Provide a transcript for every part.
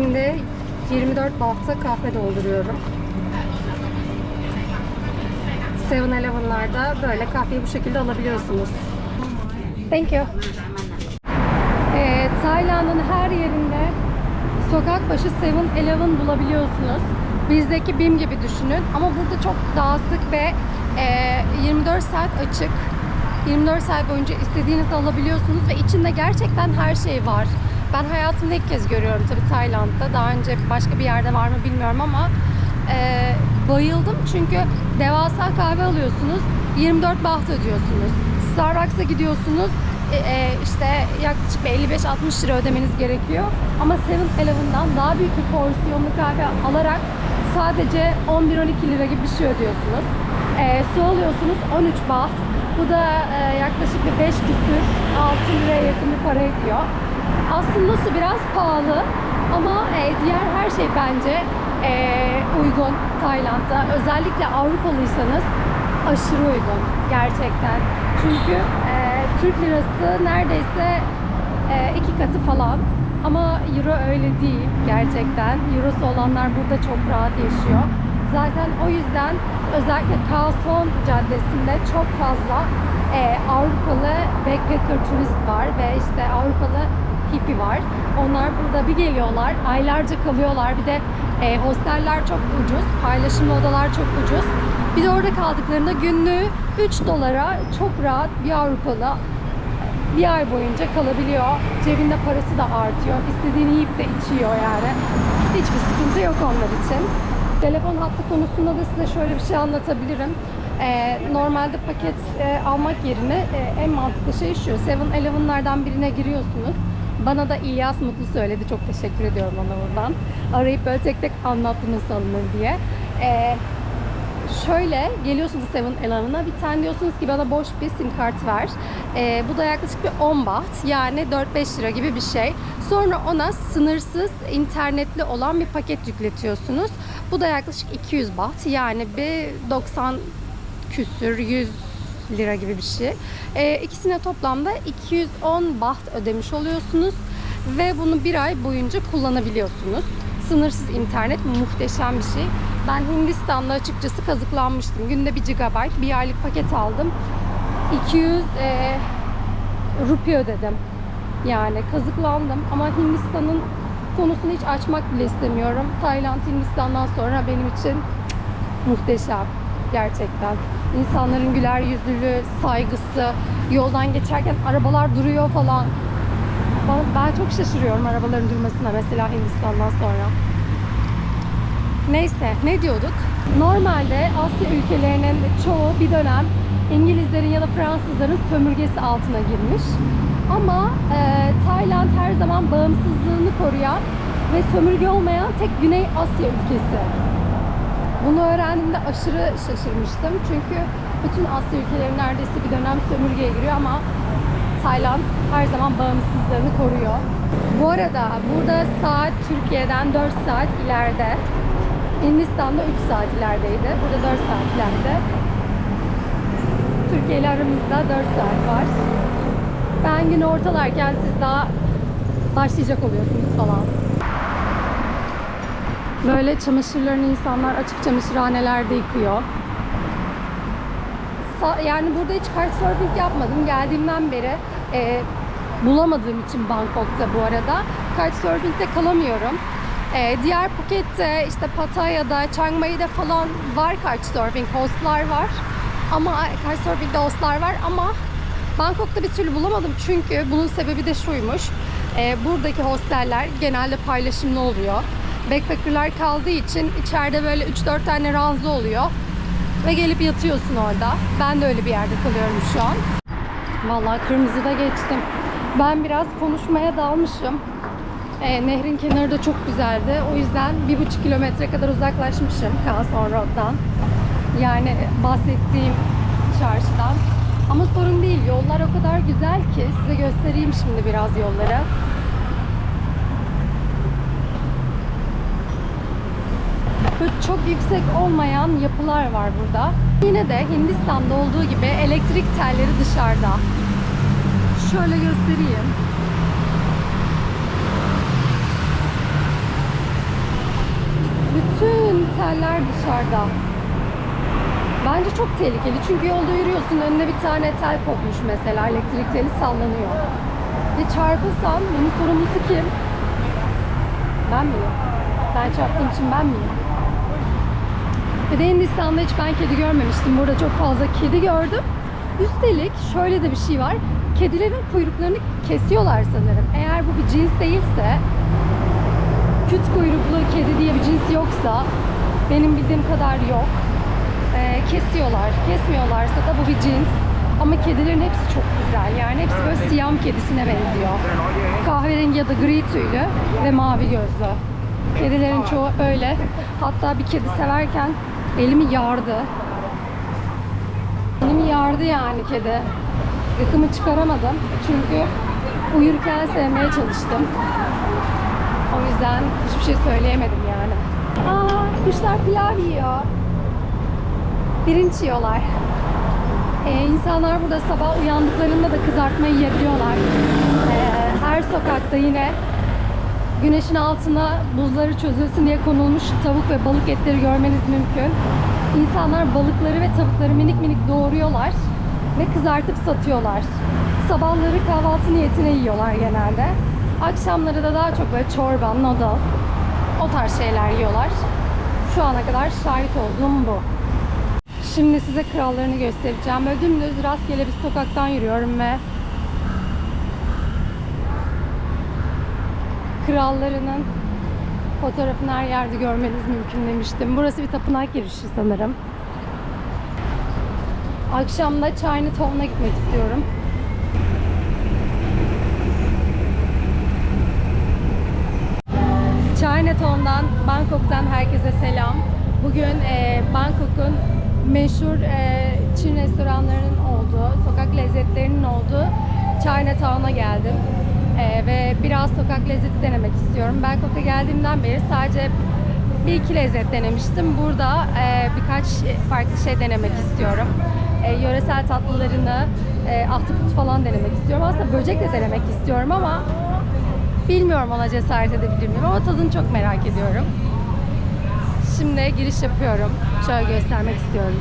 Şimdi 24 bahta kahve dolduruyorum. 7-Eleven'larda böyle kahveyi bu şekilde alabiliyorsunuz. Thank you. Ee, Tayland'ın her yerinde sokak başı 7-Eleven bulabiliyorsunuz. Bizdeki BİM gibi düşünün ama burada çok daha sık ve e, 24 saat açık. 24 saat boyunca istediğinizi alabiliyorsunuz ve içinde gerçekten her şey var. Ben hayatımda ilk kez görüyorum tabii Tayland'da. Daha önce başka bir yerde var mı bilmiyorum ama e, bayıldım çünkü devasa kahve alıyorsunuz. 24 baht ödüyorsunuz. Starbucks'a gidiyorsunuz. e, e, işte yaklaşık bir 55-60 lira ödemeniz gerekiyor. Ama 7-Eleven'dan daha büyük bir porsiyonlu kahve alarak sadece 11-12 lira gibi bir şey ödüyorsunuz. E, su alıyorsunuz 13 baht. Bu da e, yaklaşık bir 5 küsür 6 liraya yakın bir para ediyor. Aslında su biraz pahalı ama e, diğer her şey bence e, uygun Tayland'da. Özellikle Avrupalıysanız aşırı uygun gerçekten. Çünkü e, Türk lirası neredeyse e, iki katı falan. Ama euro öyle değil gerçekten. Eurosu olanlar burada çok rahat yaşıyor. Zaten o yüzden özellikle Kaohsiung Caddesi'nde çok fazla e, Avrupalı backpacker turist var ve işte Avrupalı hippie var. Onlar burada bir geliyorlar, aylarca kalıyorlar. Bir de e, hosteller çok ucuz, paylaşımlı odalar çok ucuz. Bir de orada kaldıklarında günlüğü 3 dolara çok rahat bir Avrupalı bir ay boyunca kalabiliyor. Cebinde parası da artıyor. İstediğini yiyip de içiyor yani. Hiçbir sıkıntı yok onlar için. Telefon hattı konusunda da size şöyle bir şey anlatabilirim. Ee, normalde paket e, almak yerine e, en mantıklı şey şu. 7-Eleven'lardan birine giriyorsunuz. Bana da İlyas Mutlu söyledi. Çok teşekkür ediyorum ona buradan. Arayıp böyle tek tek anlattı nasıl diye. Ee, şöyle geliyorsunuz 7-Eleven'a bir tane diyorsunuz ki bana boş bir sim kart ver. Ee, bu da yaklaşık bir 10 baht yani 4-5 lira gibi bir şey. Sonra ona sınırsız internetli olan bir paket yükletiyorsunuz. Bu da yaklaşık 200 baht yani bir 90 küsür 100 lira gibi bir şey. Ee, ikisine toplamda 210 baht ödemiş oluyorsunuz ve bunu bir ay boyunca kullanabiliyorsunuz. Sınırsız internet muhteşem bir şey. Ben Hindistan'da açıkçası kazıklanmıştım. Günde 1 GB bir aylık paket aldım. 200 e, rupi ödedim. Yani kazıklandım ama Hindistan'ın konusunu hiç açmak bile istemiyorum. Tayland Hindistan'dan sonra benim için muhteşem gerçekten. İnsanların güler yüzlülüğü, saygısı, yoldan geçerken arabalar duruyor falan. Ben- çok şaşırıyorum arabaların durmasına mesela Hindistan'dan sonra. Neyse ne diyorduk? Normalde Asya ülkelerinin çoğu bir dönem İngilizlerin ya da Fransızların sömürgesi altına girmiş. Ama e, Tayland her zaman bağımsızlığını koruyan ve sömürge olmayan tek Güney Asya ülkesi. Bunu öğrendiğimde aşırı şaşırmıştım. Çünkü bütün Asya ülkeleri neredeyse bir dönem sömürgeye giriyor ama Tayland her zaman bağımsızlığını koruyor. Bu arada burada saat Türkiye'den 4 saat ileride. Hindistan'da 3 saat ilerideydi. Burada 4 saat ileride. Türkiye ile aramızda 4 saat var. Ben günü ortalarken siz daha başlayacak oluyorsunuz falan. Böyle çamaşırlarını insanlar açık çamaşırhanelerde yıkıyor. Yani burada hiç kitesurfing yapmadım. Geldiğimden beri e, bulamadığım için Bangkok'ta bu arada kitesurfing'de kalamıyorum. E, diğer Phuket'te işte Pattaya'da, Chiang Mai'de falan var kitesurfing, hostlar var. Ama kitesurfing'de hostlar var ama Bangkok'ta bir türlü bulamadım çünkü bunun sebebi de şuymuş. E, buradaki hosteller genelde paylaşımlı oluyor. Backpacker'lar kaldığı için içeride böyle 3-4 tane ranza oluyor. Ve gelip yatıyorsun orada. Ben de öyle bir yerde kalıyorum şu an. Vallahi kırmızıda geçtim. Ben biraz konuşmaya dalmışım. Ee, nehrin kenarı da çok güzeldi. O yüzden bir buçuk kilometre kadar uzaklaşmışım Kaohsiung Road'dan. Yani bahsettiğim çarşıdan. Ama sorun değil. Yollar o kadar güzel ki size göstereyim şimdi biraz yolları. Böyle çok yüksek olmayan yapılar var burada. Yine de Hindistan'da olduğu gibi elektrik telleri dışarıda. Şöyle göstereyim. Bütün teller dışarıda. Bence çok tehlikeli çünkü yolda yürüyorsun önüne bir tane tel kopmuş mesela elektrik teli sallanıyor. Ve çarpılsam bunun sorumlusu kim? Ben miyim? Ben çarptığım için ben miyim? Bir de Hindistan'da hiç ben kedi görmemiştim. Burada çok fazla kedi gördüm. Üstelik şöyle de bir şey var. Kedilerin kuyruklarını kesiyorlar sanırım. Eğer bu bir cins değilse, küt kuyruklu kedi diye bir cins yoksa, benim bildiğim kadar yok. Ee, kesiyorlar. Kesmiyorlarsa da bu bir cins. Ama kedilerin hepsi çok güzel. Yani hepsi böyle siyam kedisine benziyor. Kahverengi ya da gri tüylü ve mavi gözlü. Kedilerin çoğu öyle. Hatta bir kedi severken elimi yardı. Elimi yardı yani kedi. Gıkımı çıkaramadım. Çünkü uyurken sevmeye çalıştım. O yüzden hiçbir şey söyleyemedim yani. Aa, kuşlar pilav yiyor. Pirinç yiyorlar. Ee, insanlar burada sabah uyandıklarında da kızartma yiyebiliyorlar. Ee, her sokakta yine güneşin altına buzları çözülsün diye konulmuş tavuk ve balık etleri görmeniz mümkün. İnsanlar balıkları ve tavukları minik minik doğruyorlar ve kızartıp satıyorlar. Sabahları kahvaltı niyetine yiyorlar genelde. Akşamları da daha çok böyle çorba, noodle o tarz şeyler yiyorlar. Şu ana kadar şahit olduğum bu. Şimdi size krallarını göstereceğim. Böyle dümdüz rastgele bir sokaktan yürüyorum ve krallarının fotoğrafını her yerde görmeniz mümkün demiştim. Burası bir tapınak girişi sanırım. Akşam da Chinatown'a gitmek istiyorum. Chinatown'dan, Bangkok'tan herkese selam. Bugün e, Bangkok'un meşhur e, Çin restoranlarının olduğu, sokak lezzetlerinin olduğu Chinatown'a geldim. E, ve biraz sokak lezzeti denemek istiyorum. Bangkok'a geldiğimden beri sadece bir iki lezzet denemiştim. Burada e, birkaç farklı şey denemek istiyorum. E, yöresel tatlılarını, e, ahtapot falan denemek istiyorum. Aslında böcek de denemek istiyorum ama Bilmiyorum ona cesaret edebilir miyim ama tadını çok merak ediyorum. Şimdi giriş yapıyorum. Şöyle göstermek istiyorum.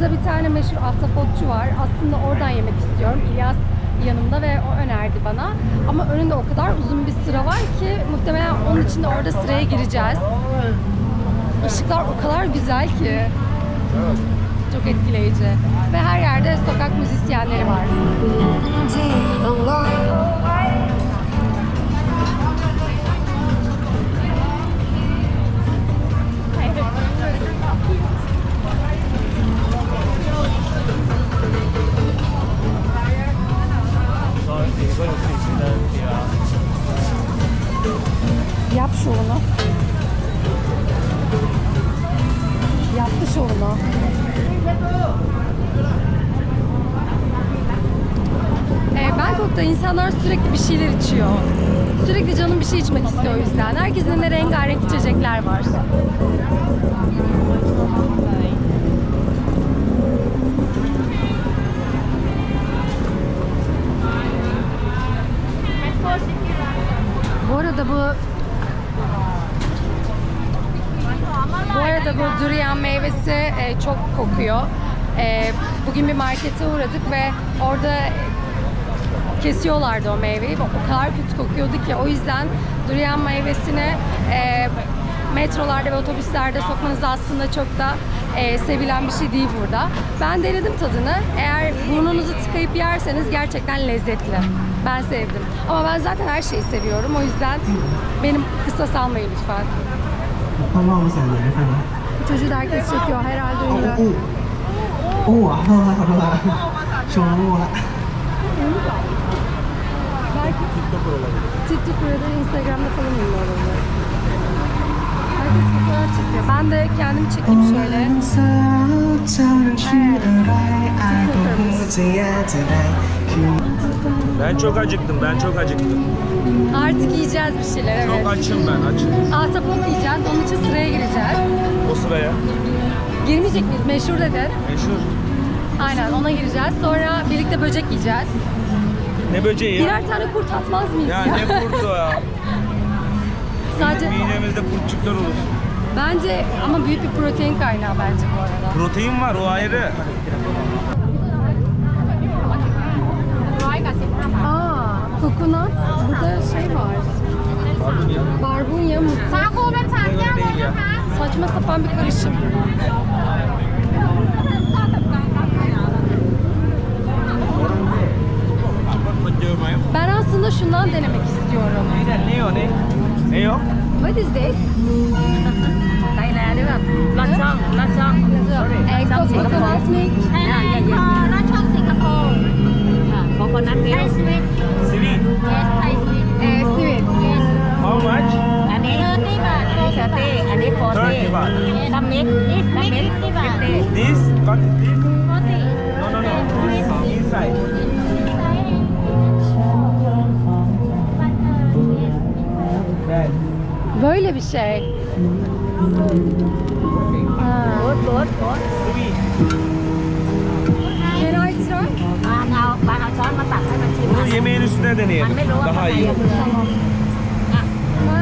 Burada bir tane meşhur ahtapotçu var. Aslında oradan yemek istiyorum. İlyas yanımda ve o önerdi bana. Ama önünde o kadar uzun bir sıra var ki muhtemelen onun için de orada sıraya gireceğiz. Işıklar o kadar güzel ki. Çok etkileyici. Ve her yerde sokak müzisyenleri var. Yap şovunu. Yaptı şovunu. Ee, Bangkok'ta insanlar sürekli bir şeyler içiyor. Sürekli canım bir şey içmek istiyor o yüzden. Herkesin elinde rengarenk içecekler var. Bu arada bu Bu arada bu durian meyvesi e, çok kokuyor. E, bugün bir markete uğradık ve orada kesiyorlardı o meyveyi ve o kadar kötü kokuyordu ki o yüzden durian meyvesini e, metrolarda ve otobüslerde sokmanız aslında çok da e, sevilen bir şey değil burada. Ben denedim tadını. Eğer burnunuzu tıkayıp yerseniz gerçekten lezzetli. Ben sevdim. Ama ben zaten her şeyi seviyorum. O yüzden benim kısas almayın lütfen. Tamam sen de efendim. Çocuğu da herkes çekiyor herhalde ünlü. Oo, oo, oo, Belki TikTok olabilir. TikTok olabilir, Instagram'da falan ünlü olabilir. Ben de kendimi çekeyim şöyle. Ben çok acıktım, ben çok acıktım. Artık yiyeceğiz bir şeyler evet. Çok açım ben, açım. Ahtapot yiyeceğiz, onun için sıraya gireceğiz. O sıraya? Girmeyecek miyiz? Meşhur dedi. Meşhur. Aynen ona gireceğiz. Sonra birlikte böcek yiyeceğiz. Ne böceği ya? Birer tane kurt atmaz mıyız ya? Ya ne kurdu ya? Sadece... Midemizde kurtçuklar olur. Bence ama büyük bir protein kaynağı bence bu arada. Protein var o ayrı. Aa, kokonat. Burada şey var. Barbunya mı? Saçma sapan bir karışım. Ben aslında şundan denemek istiyorum. Ne o ne? Ne o? What is this? ไทยแลนด์ด้วยแบบรสช่องรสช่อง Egg coconut milk. ไทยแลนด์พอรสช่องสิงคโปร์โคโคนัทมิลค์ไทยสวิต Sweet. เยสไทยสวิต Eh, sweet. How much? อันนี้เทอร์ตี้บาทเทอร์ตี้อันนี้โฟร์ตี้ 30 baht. น้ำมิกนี่น้ำมิกที่บาท This? What is this? โฟร์ตี้ No, no, no. This inside. Bad. Böyle bir şey. Ha. รสรสรส Sweet. Can I try? บานเอาบานเอาช้อนมาตักให้มันชิม Bunu yemeğin üstüne มัน deneyelim. ไม่รู้ว่า Daha iyi. Ha.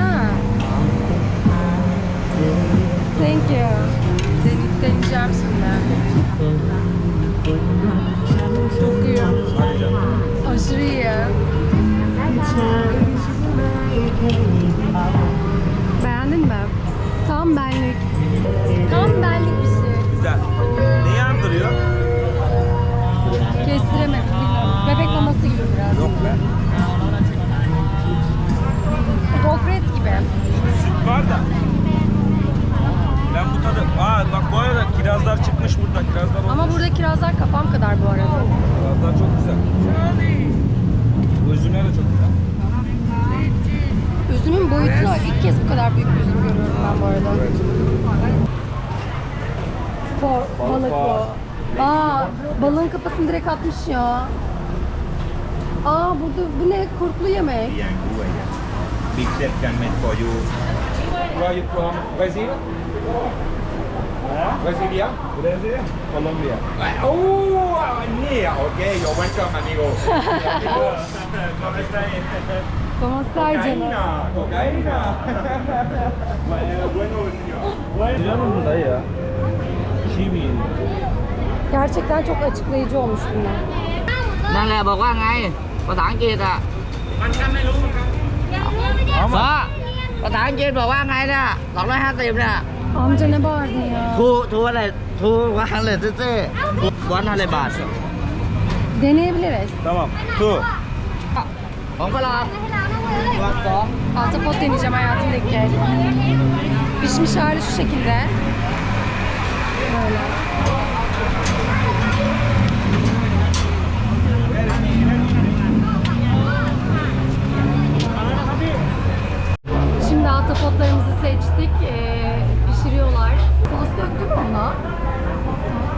Thank you. Den- deneyeceğim şimdi. Çok iyi. Hadi canım. Aşırı iyi. Beğendin mi? Tam benlik. Tam benlik bir şey. Güzel. Neyi andırıyor? Kestiremedim. bilmiyorum. Bebek maması gibi biraz. Yok be. Gofret gibi. Süt var da. Ben bu tadı... Aa bak bu arada kirazlar çıkmış burada. Kirazlar olmuş. Ama burada kirazlar kafam kadar bu arada. Kirazlar çok güzel. Özüne de çok boyutunu ilk kez bu kadar büyük bir üzüm görüyorum ben bu arada. Bo- balık bu. Aa, balığın kafasını direkt atmış ya. Aa burada bu ne? Kurtlu yemek. Big chef can make for you. Where are you from? Brazil? Brasilia? Brazil? Colombia. Oh, yeah. Okay, you're welcome, amigo. ¿Cómo estás? ¿Cómo estás canım? Cocaína, cocaína. bueno, bueno. Canım da ya. Kiwi. Gerçekten çok açıklayıcı olmuş bunlar. นั่นแหละบอกว่าไง ภาษาอังกฤษอ่ะ Ama ฟ้าภาษาอังกฤษบอกว่าไงเนี่ยสองร้อยห้าสิบเนี่ย Amca ne bağırdın ya? ทูทูอะไรทูวันฮันเลดเต้วันฮันเลดบาท Deneyebiliriz. tamam. Tu. ของฝรั่ง Altapot deneyeceğim hayatımda ilk. Pişmiş hali şu şekilde. Böyle. Şimdi altapotlarımızı seçtik. Ee, pişiriyorlar. Sos döktün mü ona?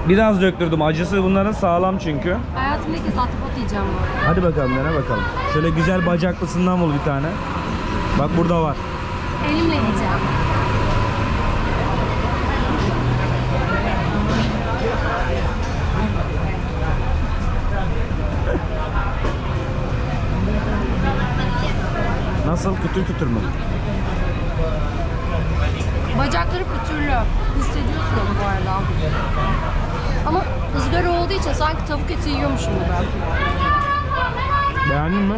Biraz döktürdüm. Acısı bunların sağlam çünkü. Evet. Hayatımda ilk kez ahtapot yiyeceğim bu arada. Hadi bakalım dene bakalım. Şöyle güzel bacaklısından bul bir tane. Bak burada var. Elimle yiyeceğim. Nasıl? Kütür kütür mü? Bacakları pütürlü. Hissediyorsun bu arada. Ama ızgara olduğu için sanki tavuk eti yiyormuşum gibi. Beğendin mi?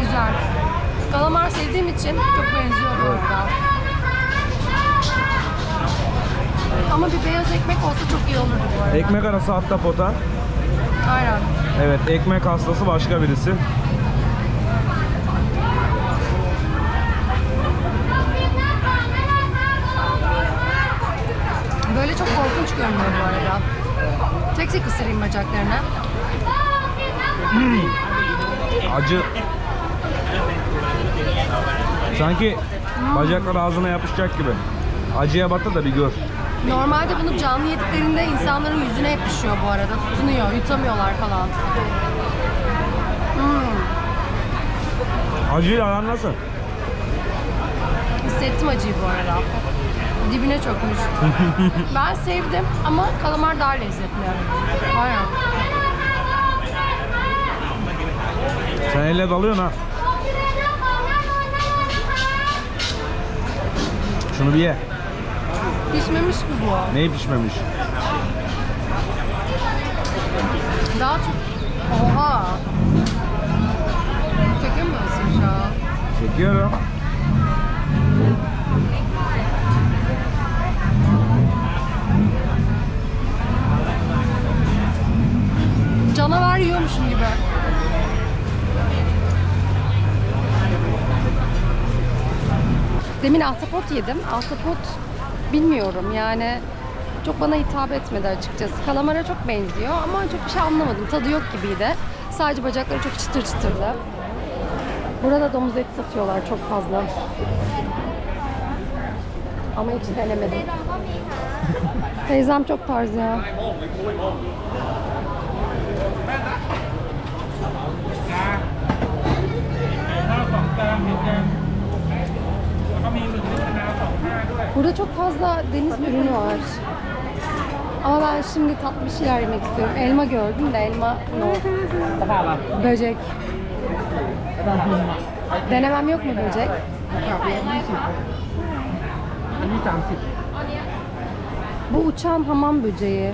Güzel. Kalamar sevdiğim için çok benziyor bu arada. Ama bir beyaz ekmek olsa çok iyi olurdu bu arada. Ekmek arası ahtapota. Aynen. Evet ekmek hastası başka birisi. Böyle çok korkunç görünüyor bu arada. Tek ısırayım bacaklarını. Acı. Sanki Bacaklar ağzına yapışacak gibi. Acıya batır da bir gör. Normalde bunu canlı yediklerinde insanların yüzüne yapışıyor bu arada. Tutunuyor, yutamıyorlar falan. Hmm, Acıyla aran nasıl? hissettim acıyı bu arada. Dibine çökmüş. ben sevdim ama kalamar daha lezzetli. Aynen. Sen elle dalıyorsun ha. Şunu bir ye. Pişmemiş mi bu? Neyi pişmemiş? Daha çok... Oha! Çekemiyorsun şu an. Çekiyorum. Canavar yiyormuşum gibi. Demin ahtapot yedim. Ahtapot bilmiyorum yani çok bana hitap etmedi açıkçası. Kalamara çok benziyor ama çok bir şey anlamadım. Tadı yok gibiydi. Sadece bacakları çok çıtır çıtırdı. Burada domuz eti satıyorlar çok fazla. Ama hiç denemedim. Teyzem çok tarz ya. Burada çok fazla deniz ürünü var. Ama ben şimdi tatlı bir şeyler yemek istiyorum. Elma gördüm de elma no. Böcek. Denemem yok mu böcek? Bu uçan hamam böceği.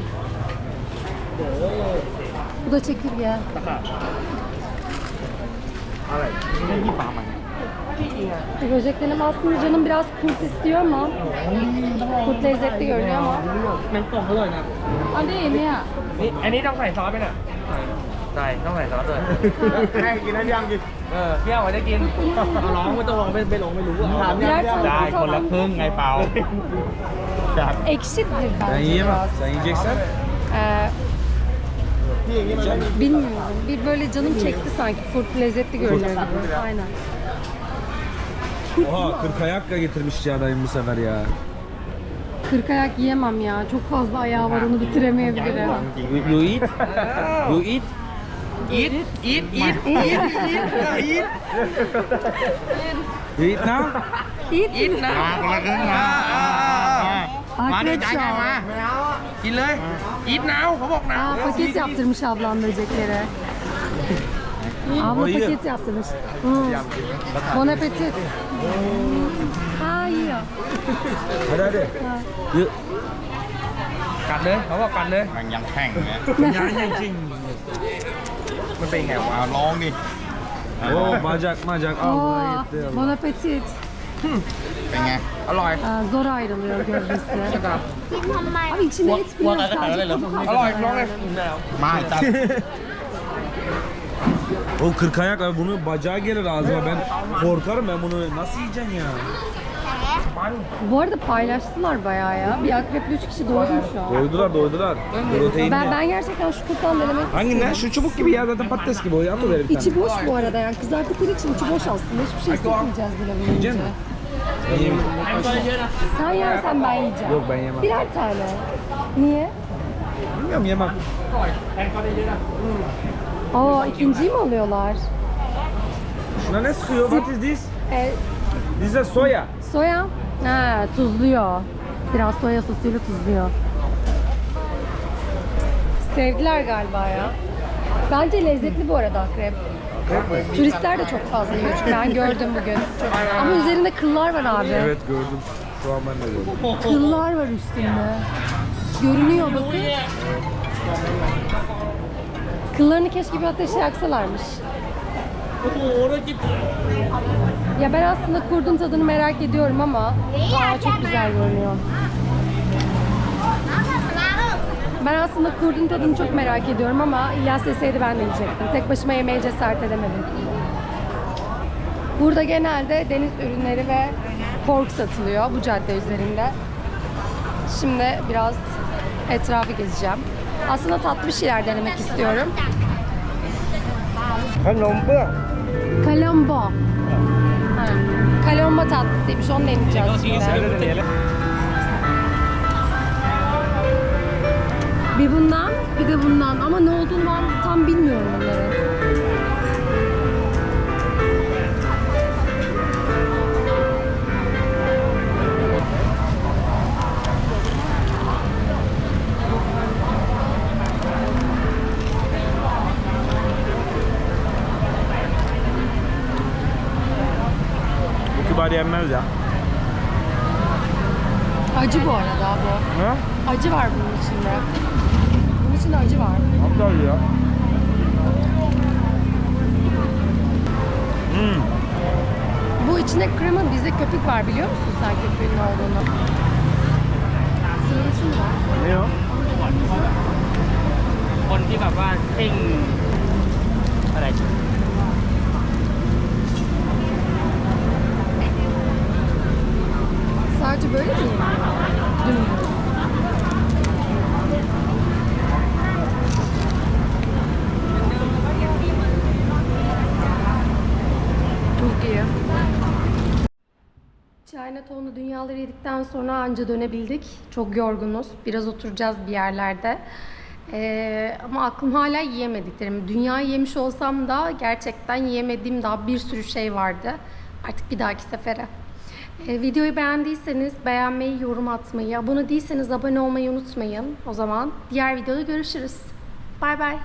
Bu da çekirge. Bir Böcek denem aslında canım biraz kurt istiyor ama kurt lezzetli görünüyor ama น้ำตกอร่อยนะ อันนี้เนี่ย นี่อันนี้ต้องใส่ซอสไหมเนี่ยใส่ต้องใส่ซอสด้วย ให้กินแล้วยังกิน เออเปรี้ยวไว้จะกิน ร้องไม่ต้องร้องไม่ไปหลงไม่รู้ถาม birer tane ได้ kurt คนละ alalım. ครึ่งไงเปล่า Ekşidir Ben bence yiyemem. biraz. Sen yiyeceksen. Ee, พี่อย่างนี้มันไม่มี bilmiyorum. Bir böyle canım çekti sanki. Kurt lezzetli görünüyor gibi. Aynen. Oha kırk ayak da getirmiş ya dayım bu sefer ya. Kırk ayak yiyemem ya. Çok fazla ayağı var onu bitiremeyebilirim. You, you eat? You eat? eat eat eat eat You eat now? Eat. eat นะคนละครึ่งนะมาดิจ่ายไงมา กินเลย eat now เขาบอกนะ Aa, paket yaptırmış ablam böceklere. Abla O iyi. paket yaptırmış. Hmm. Bon appetit. Ha yiyor. Hadi hadi. You, กัดเลยเขาบอกกัดเลย มันยังแข็งเนี่ยยังยังจริงมันเป็นไงวะเอาร้องดิ Oo bacak bacak al Oo, buraya gitti. bon appetit. เป็นไงอร่อย Aa, zor ayrılıyor gövdesi. กินทำไม Abi içinde et bile yok. Sadece kabuk อร่อยลองเลยมาจัด O kırk ayak abi bunu bacağı gelir ağzıma ben korkarım ben bunu nasıl yiyeceksin ya? Bu arada paylaştılar bayağı ya. Bir akreple üç kişi doymuş şu an. Doydular doydular. Protein Ben, ben gerçekten şu kurttan denemek Hanginden? Şu çubuk gibi ya zaten patates gibi o ya mı verir bir tane? İçi boş bu arada yani kızarttıkları için içi boş aslında. Hiçbir şey hissetmeyeceğiz bile bunu Yiyecek yiyince. misin? Sen yersen ben yiyeceğim. Yok ben yemem. Birer tane. Niye? Bilmiyorum yemem. Aa ikinciyi mi alıyorlar? Şuna ne sıkıyor? What is this? E, This is soya. soya. Ha tuzluyor. Biraz soya sosuyla tuzluyor. Sevdiler galiba ya. Bence lezzetli bu arada akrep. Turistler de çok fazla yiyor çünkü ben gördüm bugün. Çok- Ama üzerinde kıllar var abi. Evet gördüm. Şu an ben de gördüm. Kıllar var üstünde. Görünüyor bakın. Kıllarını keşke bir ateşe yaksalarmış. Ya ben aslında kurdun tadını merak ediyorum ama aa, çok güzel görünüyor. Ben aslında kurdun tadını çok merak ediyorum ama İlyas deseydi ben de yiyecektim. Tek başıma yemeye cesaret edemedim. Burada genelde deniz ürünleri ve pork satılıyor bu cadde üzerinde. Şimdi biraz etrafı gezeceğim. Aslında tatlı bir şeyler denemek istiyorum. Kalomba. Kalombo. Ha. Kalomba tatlısıymış onu deneyeceğiz şimdi. Bir bundan bir de bundan ama ne olduğunu ben tam bilmiyorum bunların. yenmez ya. Acı bu arada bu. Ne? Acı var bunun içinde. Bunun içinde acı var. Aptal ya. Hmm. Bu içinde krema bizde köpük var biliyor musun sen köpüğün ne olduğunu? Senin için var. Ne o? คนที่แบบว่าเพ่งอะไร Chinatown'u dünyaları yedikten sonra anca dönebildik. Çok yorgunuz. Biraz oturacağız bir yerlerde. Ee, ama aklım hala yiyemediklerim. Dünyayı yemiş olsam da gerçekten yiyemediğim daha bir sürü şey vardı. Artık bir dahaki sefere. Ee, videoyu beğendiyseniz beğenmeyi, yorum atmayı, abone değilseniz abone olmayı unutmayın. O zaman diğer videoda görüşürüz. Bay bay.